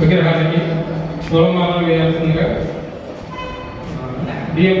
విగ్రహానికి పూలమాలలు వేయాల్సిందిగా బియ్యం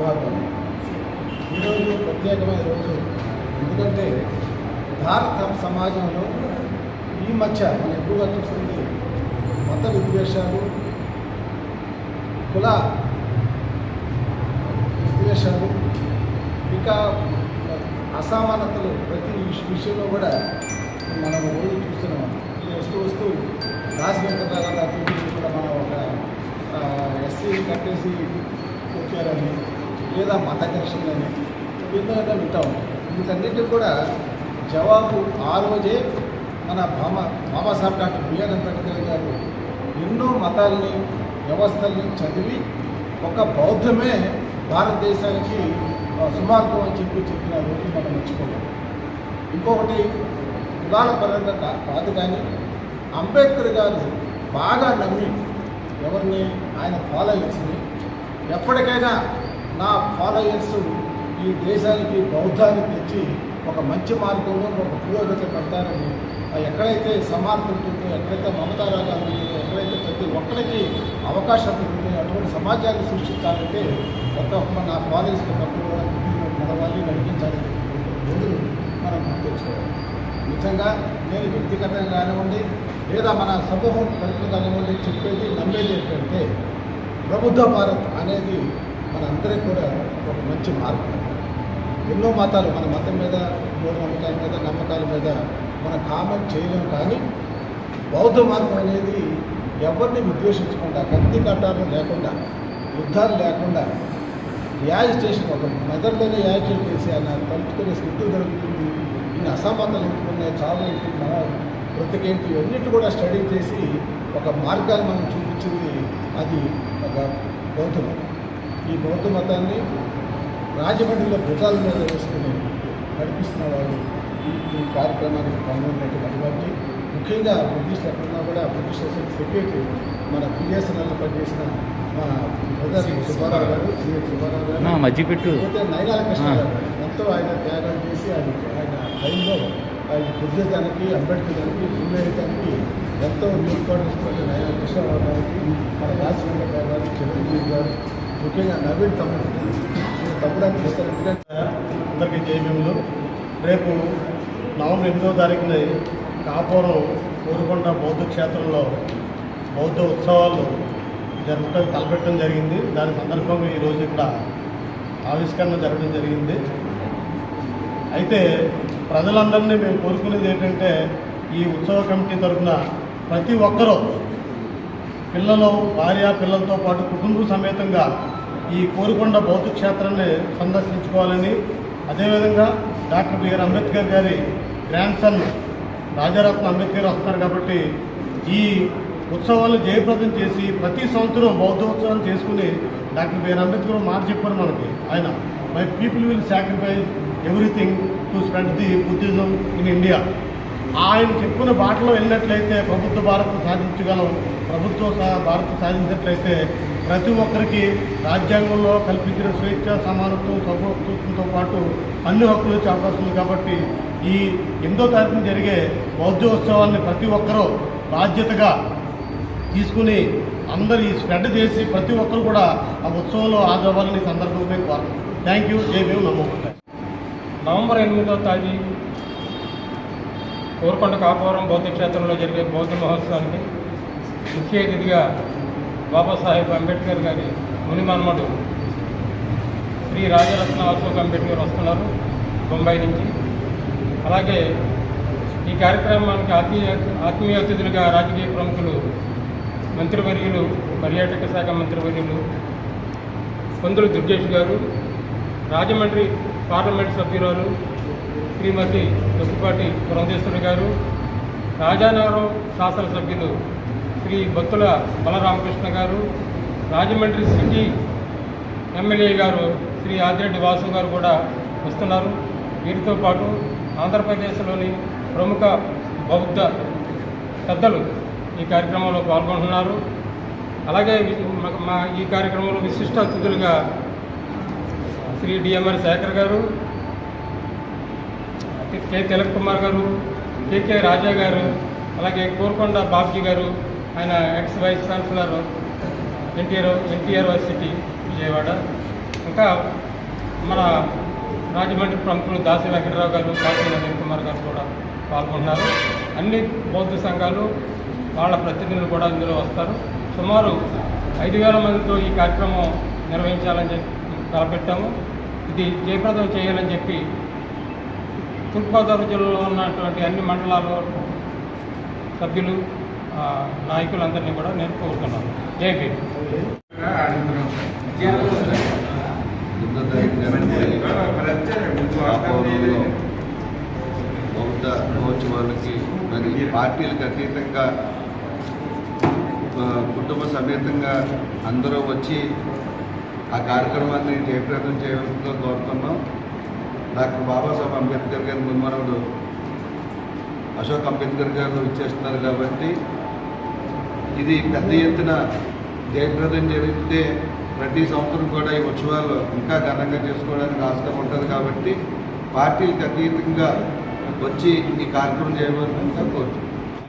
స్వాగతం ఈరోజు ప్రత్యేకమైన రోజు. ఎందుకంటే భారత సమాజంలో ఈ మధ్య మనం ఎక్కువగా చూస్తుంది మత విద్వేషాలు కుల విద్వేషాలు ఇంకా అసమానతలు ప్రతి విషయంలో కూడా మనం రోజు చూస్తున్నాం. ఈ వస్తూ వస్తూ రాజకీయ కూడా మనం ఒక ఎస్సీ కట్టేసి వచ్చారని లేదా మత ఘర్షణలని ఎన్నో ఎన్నో వింటాం. వీటన్నిటికి కూడా జవాబు ఆ రోజే మన బామ బాబాసాహెబ్ డాక్టర్ బిఆర్ అంబేద్కర్ గారు ఎన్నో మతాలని వ్యవస్థల్ని చదివి ఒక బౌద్ధమే భారతదేశానికి సుమార్గం అని చెప్పి చెప్పిన రోజు మనం మర్చిపోలేం. ఇంకొకటి కులాల పరంగా కాదు కానీ అంబేద్కర్ గారు బాగా నమ్మి ఎవరిని ఆయన ఫాలోయర్స్ని ఎప్పటికైనా నా ఫాలోయర్స్ ఈ దేశానికి బౌద్ధాన్ని తెచ్చి ఒక మంచి మార్గంలో ఒక పురోగతి పడతారని ఎక్కడైతే సమానత ఉంటుందో ఎక్కడైతే మమతారాగాలు ఉంటుందో ఎక్కడైతే ప్రతి ఒక్కరికి అవకాశం ఉంటుందో అటువంటి సమాజాన్ని సృష్టించాలంటే ప్రతి ఒక్క నా ఫాలోయర్స్ తప్పుడు నడవాలి నడిపించాలి రోజులు మనం గుర్తించుకోవాలి నిజంగా నేను వ్యక్తిగతంగా కానివ్వండి లేదా మన సమూహం తరపున కానివ్వండి చెప్పేది నమ్మేది ఏంటంటే ప్రబుద్ధ భారత్ అనేది మనందరికీ కూడా ఒక మంచి మార్గం ఎన్నో మతాలు మన మతం మీద మూఢనమ్మకాల మీద నమ్మకాల మీద మనం కామెంట్ చేయలేము కానీ బౌద్ధ మార్గం అనేది ఎవరిని విద్వేషించకుండా కత్తి కట్టాలు లేకుండా యుద్ధాలు లేకుండా యాజిటేషన్ ఒక మెదడులోనే యాజిటేట్ చేసి ఆయన తలుచుకునే స్థితి జరుగుతుంది ఇన్ని అసమానతలు ఎందుకున్నాయి చాలా ఏంటి బ్రతికేంటి? ఇవన్నిటి కూడా స్టడీ చేసి ఒక మార్గాన్ని మనం చూపించింది అది ఒక బౌద్ధ మార్గం ఈ బౌద్ధ మతాన్ని రాజమండ్రిలో భుజాల మీద వేసుకుని నడిపిస్తున్న వాళ్ళు ఈ ఈ కార్యక్రమానికి పాల్గొన్నట్టు కాబట్టి ముఖ్యంగా బ్రిటిష్ ఎక్కడున్నా కూడా బ్రిటిష్ సొసైటీ సెక్రటరీ మన బిఎస్ఎన్ఎల్ పనిచేసిన మా బ్రదర్ సుబ్బారావు గారు సిఎం సుబ్బారావు గారు. నా మధ్య పెట్టు. పోతే నైనాల కృష్ణ గారు. ఎంతో ఆయన త్యాగం చేసి ఆయన ఆయన టైంలో ఆయన బుద్ధిజానికి అంబేద్కర్ గారికి ఫుల్లేయడానికి ఎంతో ఇంపార్టెన్స్ నైనా కృష్ణరావు గారికి మన రాజశేఖర గారు చిరంజీవి గారు ముఖ్యంగా నవీన్ తమ్ముడు. తప్పుడు అనిపిస్తారు ఎందుకంటే అందరికీ జయభీములు రేపు నవంబర్ ఎనిమిదో తారీఖున కాపురం కోరుకొండ బౌద్ధ క్షేత్రంలో బౌద్ధ ఉత్సవాలు జరపడం తలపెట్టడం జరిగింది. దాని సందర్భంగా ఈరోజు ఇక్కడ ఆవిష్కరణ జరగడం జరిగింది. అయితే ప్రజలందరినీ మేము కోరుకునేది ఏంటంటే ఈ ఉత్సవ కమిటీ తరఫున ప్రతి ఒక్కరూ పిల్లలు భార్య పిల్లలతో పాటు కుటుంబ సమేతంగా ఈ కోరుకొండ బౌద్ధ క్షేత్రాన్ని సందర్శించుకోవాలని అదేవిధంగా డాక్టర్ బిఆర్ అంబేద్కర్ గారి గ్రాండ్ సన్ రాజారత్న అంబేద్కర్ వస్తున్నారు కాబట్టి ఈ ఉత్సవాలు జయప్రదం చేసి ప్రతి సంవత్సరం బౌద్ధ చేసుకుని డాక్టర్ బిఆర్ అంబేద్కర్ మాట చెప్పారు మనకి. ఆయన my people will sacrifice everything to spread the Buddhism in India ఆయన చెప్పిన బాటలో వెళ్ళినట్లయితే ప్రభుత్వ భారత్ సాధించగలం. ప్రభుత్వం సా- భారత్ సాధించినట్లయితే ప్రతి ఒక్కరికి రాజ్యాంగంలో కల్పించిన స్వేచ్ఛ సమానత్వం సౌభ్రత్వంతో పాటు అన్ని హక్కులు వచ్చే అవకాశం ఉంది కాబట్టి ఈ ఎనిమిదో తారీఖున జరిగే బౌద్ధోత్సవాన్ని ప్రతి ఒక్కరూ బాధ్యతగా తీసుకుని అందరు ఈ స్ప్రెడ్ చేసి ప్రతి ఒక్కరు కూడా ఆ ఉత్సవంలో హాజరవ్వాలని సందర్భంగా కోరు థ్యాంక్ యూ జై భీమ్. నవంబర్ ఎనిమిదో తేదీ కోరుకొండ కాపురం బౌద్ధ క్షేత్రంలో జరిగే బౌద్ధ మహోత్సవానికి ముఖ్య అతిథిగా బాబాసాహెబ్ అంబేద్కర్ గారి మునిమన్మడు శ్రీ రాజరత్న అశోక్ అంబేద్కర్ వస్తున్నారు బొంబాయి నుంచి. అలాగే ఈ కార్యక్రమానికి ఆత్మీయ ఆత్మీయ అతిథులుగా రాజకీయ ప్రముఖులు మంత్రివర్యులు పర్యాటక శాఖ మంత్రివర్యులు పొందులు దుర్గేష్ గారు రాజమండ్రి పార్లమెంట్ సభ్యురాలు శ్రీమతి దొక్కుపాటి పురంధేశ్వరి గారు రాజానగరం శాసనసభ్యులు శ్రీ బొత్తుల బలరామకృష్ణ గారు రాజమండ్రి సిటీ ఎమ్మెల్యే గారు శ్రీ ఆదిరెడ్డి వాసు గారు కూడా వస్తున్నారు. వీరితో పాటు ఆంధ్రప్రదేశ్లోని ప్రముఖ బౌద్ధ పెద్దలు ఈ కార్యక్రమంలో పాల్గొంటున్నారు. అలాగే మా- మా ఈ కార్యక్రమంలో విశిష్ట అతిథులుగా శ్రీ డిఎంఆర్ శేఖర్ గారు కె తిలక్ కుమార్ గారు కెకే రాజా గారు అలాగే కోరుకొండ బాబ్జీ గారు ఆయన ex vice chancellor NTR NTR varsity Vijayawada. ఇంకా మన రాజమండ్రి ప్రముఖులు దాసి వెంకటరావు గారు కాశీ నవీన్ కుమార్ గారు కూడా పాల్గొన్నారు అన్ని బౌద్ధ సంఘాలు వాళ్ళ ప్రతినిధులు కూడా ఇందులో వస్తారు. సుమారు ఐదు వేల మందితో ఈ కార్యక్రమం నిర్వహించాలని చెప్పి తలపెట్టాము. ఇది జయప్రదం చేయాలని చెప్పి తూర్పుగోదావరి జిల్లాలో ఉన్నటువంటి అన్ని మండలాల్లో సభ్యులు నాయకులందరినీ కూడా నేను కోరుతున్నాను. జై భీమ్. బౌద్ధ మహోత్సవాలకి మరి పార్టీలకు అతీతంగా కుటుంబ సమేతంగా అందరూ వచ్చి ఆ కార్యక్రమాన్ని జయప్రదం చేయవలసిందిగా కోరుతున్నాం. డాక్టర్ బాబాసాహెబ్ అంబేద్కర్ గారి మున్మనవుడు అశోక్ అంబేద్కర్ గారు ఇచ్చేస్తున్నారు కాబట్టి ఇది పెద్ద ఎత్తున జయప్రదం జరిగితే ప్రతి సంవత్సరం కూడా ఈ ఉత్సవాలు ఇంకా ఘనంగా చేసుకోవడానికి ఆస్కారం ఉంటుంది కాబట్టి పార్టీలకు అతీతంగా వచ్చి ఈ కార్యక్రమం చేయవలసిందిగా కోరుతున్నాం